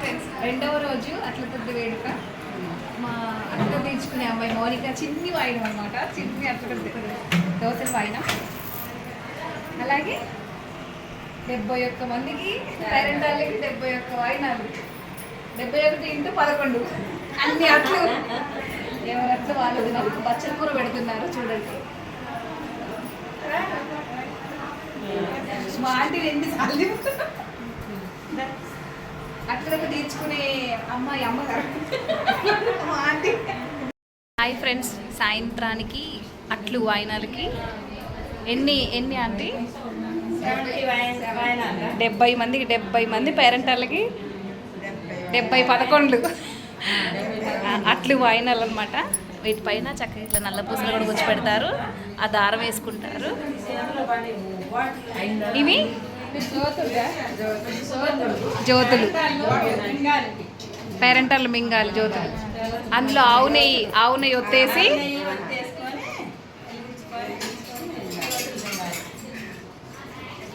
Friends రెండవ రోజు అట్ల కొద్ది వేడుక. మా అట్ల తీర్చుకునే అమ్మాయి మౌనిక చిన్ని వాయినం అనమాట చిన్ని అట్ల దోశలు వాయినం. అలాగే డెబ్బై ఒక్క మందికి పేరెంటాలకి డెబ్బై ఒక్క వాయినాలు. డెబ్బై ఒకటి ఇంటూ పదకొండు. అన్ని అట్లు. ఎవరట్లు వాళ్ళు తిన్నారు బచ్చల కూర పెడుతున్నారు చూడండి. మా ఆంటీ ఎన్నిసార్లు తీర్చుకునే అమ్మాయి అమ్మగారు. హాయ్ ఫ్రెండ్స్ సాయంత్రానికి అట్లు వాయినాలకి. ఎన్ని ఎన్ని ఆంటీ? డెబ్బై మందికి డెబ్బై మంది పేరెంటాలకి? డెబ్బై పదకొండు. అట్లు వాయినాలు అనమాట వీటిపైన చక్కగా ఇట్లా నల్ల పూసలు కూడా గుచ్చి పెడతారు. ఆ దారం వేసుకుంటారు. ఇవి? జ్యోతులు. పేరెంటల్ మింగాలి జ్యోతులు. అందులో ఆవు నెయ్యి ఆవు నెయ్యి ఒత్తేసి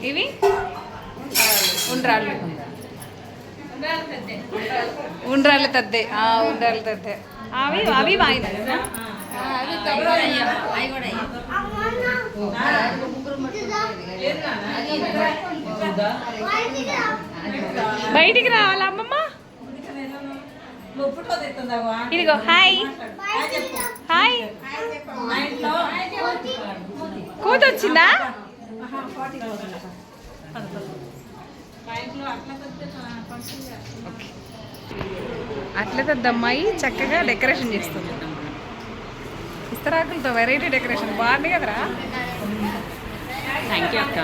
ఇవి ఉండ్రాళ్ళు. ఉండ్రాళ్ళు తద్దే. ఆ, ఉండ్రాళ్ళు తద్దే. అవి అవి వాయిన బయటికి రావాలా అమ్మమ్మ? ఇదిగో హాయ్. హాయ్. కూత వచ్చిందా అట్లే అమ్మాయి చక్కగా డెకరేషన్ చేస్తుంది. ఇస్తరాకులతో వెరైటీ డెకరేషన్ బాగుంది కదరా? థ్యాంక్ యూ అక్క.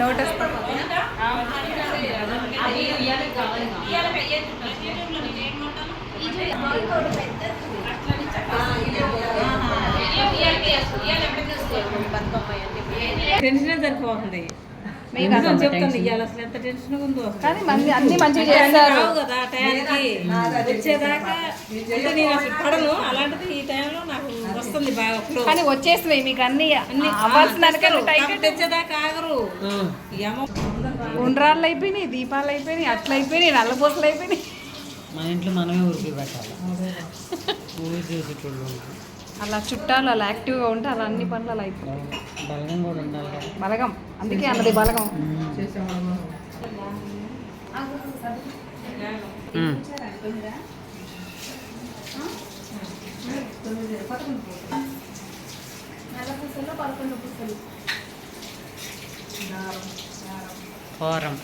లోటస్ టెన్షన్ సరిపోతుంది. కానీ మంది అన్ని మంచిగా టయానికి చేస్తారు రావు కదా టయానికి వచ్చేదాకా అంటే నేను అసలు పడను. అలాంటిది ఈ టైంలో నాకు వస్తుంది బాగా. కానీ వచ్చేసినాయి మీకు అన్ని అన్ని అవ్వాల్సిన తెచ్చేదాకా ఆగరు. ఉండ్రాళ్ళు అయిపోయినాయి దీపాలు అయిపోయినాయి అట్లు అయిపోయినాయి నల్లబోసలు అయిపోయినాయి. మన ఇంట్లో మనమే ఊరికి పెట్టాలి. ఊరి చేసేటోళ్ళు అలా చుట్టాలు అలా యాక్టివ్గా ఉంటే అలా అన్ని పనులు అలా అయిపోయి బలగం కూడా ఉండాలి కదా. బలగం. అందుకే అన్నది బలగం. ఉమ్. ఫారం.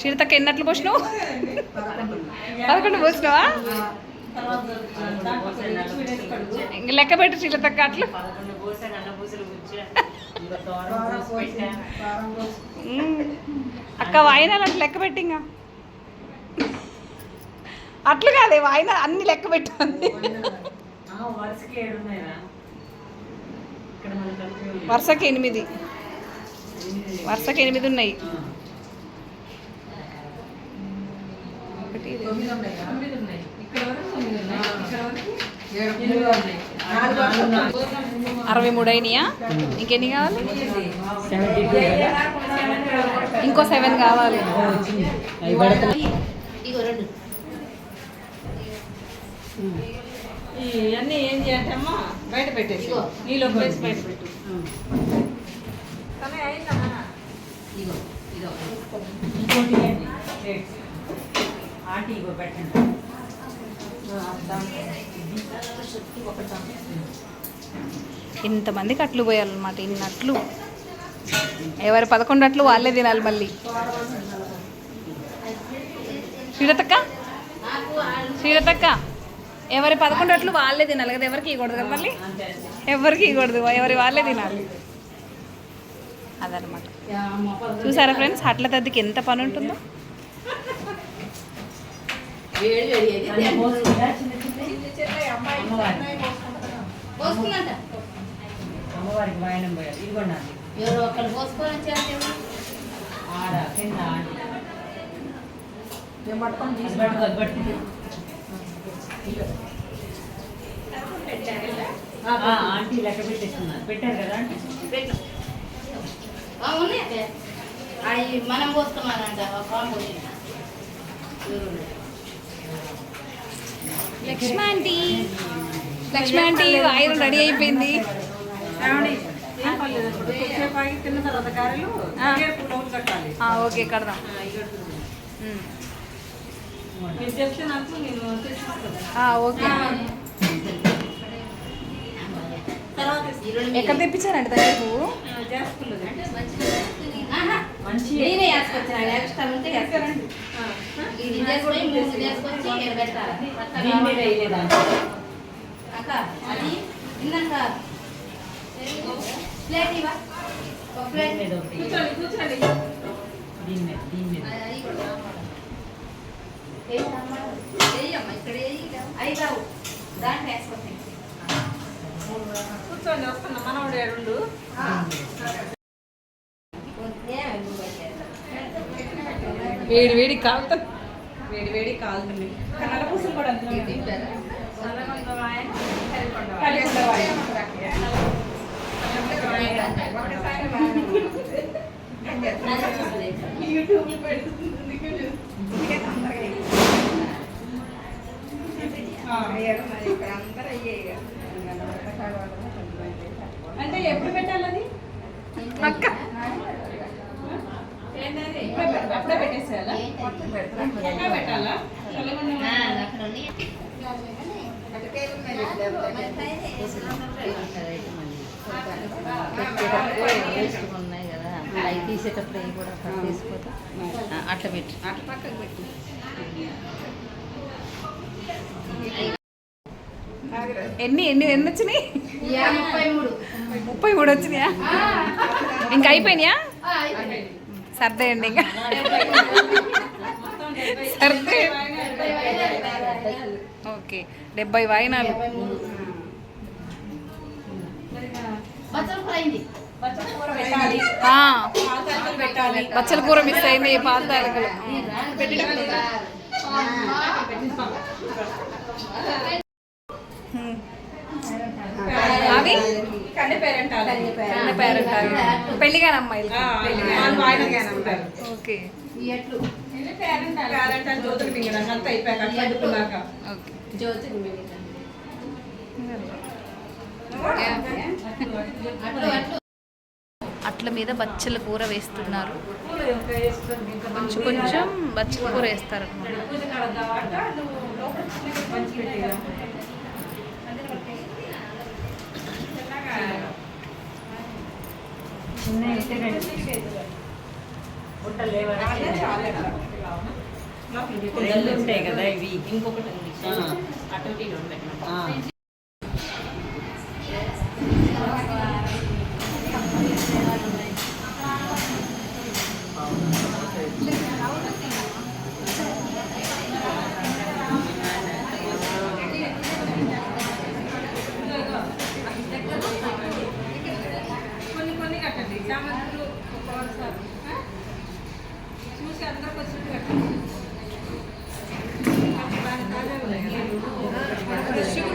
చిరుతకి ఎన్నట్లు పోసినావు? పదకొండు పోసినావా? ఇంక లెక్క పెట్టు చిరుతక్క అట్లు. అక్క వాయినాలు అట్లా లెక్క పెట్టి ఇంకా. అట్లు కాదే వాయిన అన్ని లెక్క పెట్టుకుంది వరుసకి ఎనిమిది. వరుసకి ఎనిమిది ఉన్నాయి. రెండు, అరవై మూడు అయినాయా? ఇంకెన్ని కావాలి? ఇంకో సెవెన్ కావాలి. అవి పడతా ఇవన్నీ ఏం చేయాలంటమ్మా బయట పెట్టేసి వేసి బయట పెట్టు. కానీ అయిందమ్మా. ఆంటీ ఇగో పెట్టండి. ఇంతమందికి అట్లు పోయాలన్నమాట ఇన్ని అట్లు ఎవరి పదకొండు అట్లు వాళ్ళే తినాలి మళ్ళీ. శ్రీలతక్క? శ్రీలతక్క? ఎవరి పదకొండు అట్లు వాళ్ళే తినాలి కదా ఎవరికి ఇవ్వకూడదు కదా మళ్ళీ? ఎవరికి ఇవ్వకూడదు ఎవరి వాళ్ళే తినాలి. అదనమాట చూసారా ఫ్రెండ్స్ అట్ల తద్దికి ఎంత పని ఉంటుందో? పట్టుకొని అది తీసి పట్టుకో, అది పట్టుకో. ఆ, ఆంటీ లెక్క పెట్టేస్తున్నారు. పెట్టారు కదా ఆంటీ? ఉన్నాయి. అవి మనం పోస్తున్నానంట. లక్ష్మి ఆంటీ. లక్ష్మి ఆంటీ వాయిరం రెడీ అయిపోయింది. ఓకే కడదాం. ఓకే. ఎక్కడ తెప్పించారండి దగ్గర పువ్వు? ఆ, చేసుకున్నది ఆహా. మంచి నేనే వేసుకొచ్చిన ఎక్స్ట్రా ఉంటే వేసుకొచ్చిన. ఆ, ఇది చేసుకొని మూడు చేసుకొచ్చి ఇక్కడ పెట్టాలి? కొత్తగా దీని మీద వేయలేదా అక్క అది ఇందాక ప్లేట్ ఇవా ఒక దీని ప్లేట్. మీద ఒకటి కూర్చోండి కూర్చోండి దీని మీద దీని మీద కూర్చోండి వస్తున్నా. మనవాడు ఏడుండు. వేడి వేడి కాలుతా. వేడి వేడి కాలుతుంది. కన్నడ పూసలు కూడా అంటే ఎప్పుడు పెట్టాలి అది? అక్క? అప్పుడే పెట్టేసేయాలా? పెట్టాలా? ఉన్నాయి కదా. అవి తీసేటప్పుడు అవి కూడా తీసిపోతా అట్లా పెట్టి. అట్లా పక్కకు పెట్టు. ఎన్ని ఎన్ని ఎన్ని వచ్చినాయి? ముప్పై మూడు. వచ్చినాయా? ఇంకా అయిపోయినాయా. సర్దేయండి ఇంకా. సర్దే. ఓకే డెబ్బై వాయినాలు. బచ్చల కూర మిస్ అయింది పాత తాలికలు. అవి? కన్నె పేరెంటాలి. పెళ్ళిగాని అమ్మాయిలు ఓకే. అంతా అయిపోయాక అట్ల మీద బచ్చల కూర వేస్తున్నారు. కొంచెం కొంచెం బచ్చల కూర వేస్తారు చిన్న అయితే రెండు బుట్టలు లేవా రెండు ఉంటాయి కదా ఇవి ఇంకొకటి. అటు ఇటు ఉన్నాయి ఆ. కొన్ని కొన్ని కట్టండి చామంతులు ఒక వరుస. ఆ? చూసి అందరికి వచ్చినట్టు కట్టండి బాగా తాజాగా ఉన్నాయి కదా.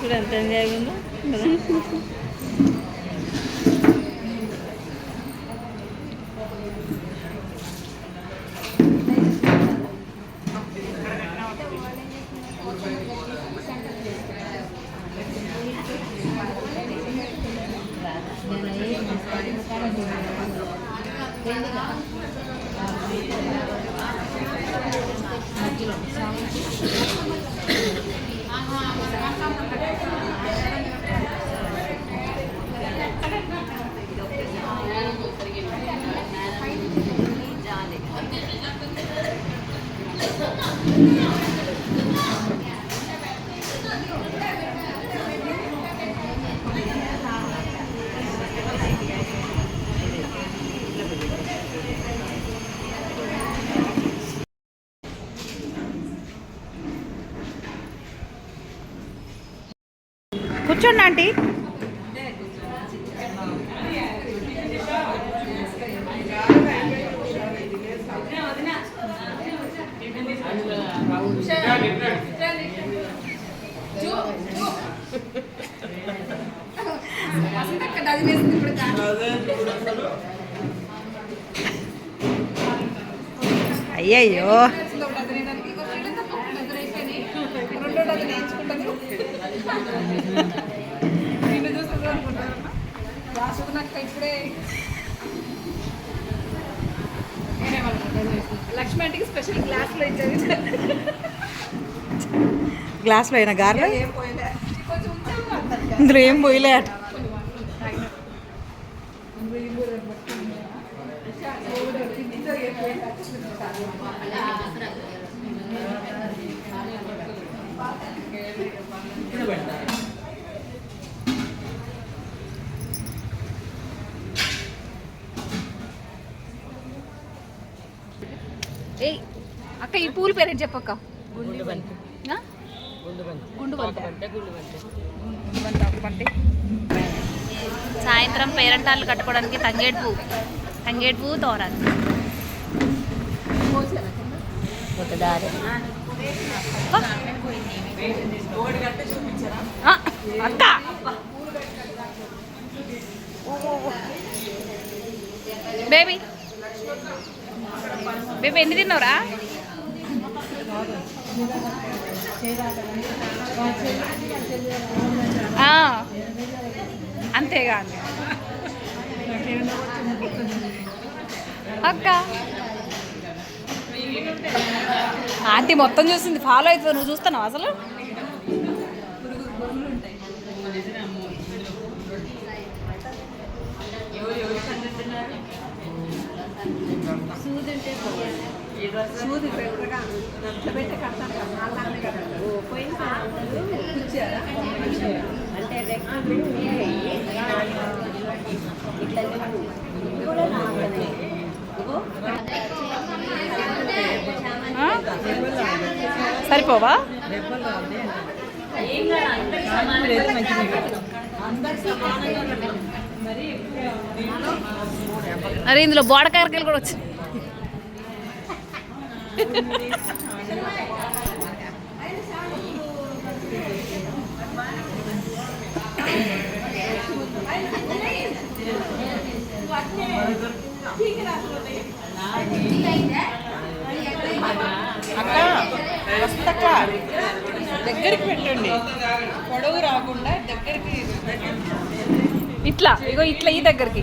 ఇప్పుడు ఎంత ఎంజాయ్ ఉందో కూర్చోండి ఆంటీ. వసంతక్క వేసింది ఇప్పుడు అయ్యయ్యో. లక్ష్మి ఆంటీకి స్పెషల్ గ్లాస్లో ఇచ్చారు గ్లాస్లో అయినా గారెలు ఏం ఇందులో ఏం పోయలే. అట ఏయ్ అక్క ఈ పూల పేరేంటి చెప్పక్క? గుండు బంతి? గుండు బంతి సాయంత్రం పేరంటాలు కట్టుకోవడానికి తంగేడు పువ్వు. తంగేడు పువ్వు తోరాలి అక్క! బేబీ బేబీ ఎన్ని తిన్నావురా? ఆ, అంతేగా. అంతే అక్క. ఆంటీ మొత్తం చూసింది ఫాలో అవుతుంది నువ్వు చూస్తున్నావు అసలు? సూది పెద్దగా నచ్చ కడతాను కదా అలానే కదా పోయిన కూర్చారా సరిపోవా? అరే ఇందులో బోడకారకాయలు కూడా వచ్చాయి. అక్క వస్తక్క దగ్గరికి పెట్టండి పొడవు రాకుండా దగ్గరికి ఇట్లా ఇగో ఇట్లా ఈ దగ్గరికి.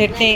ಚಟ್ನಿ